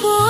boy.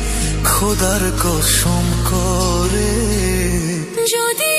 খোদার কসম করে। যদি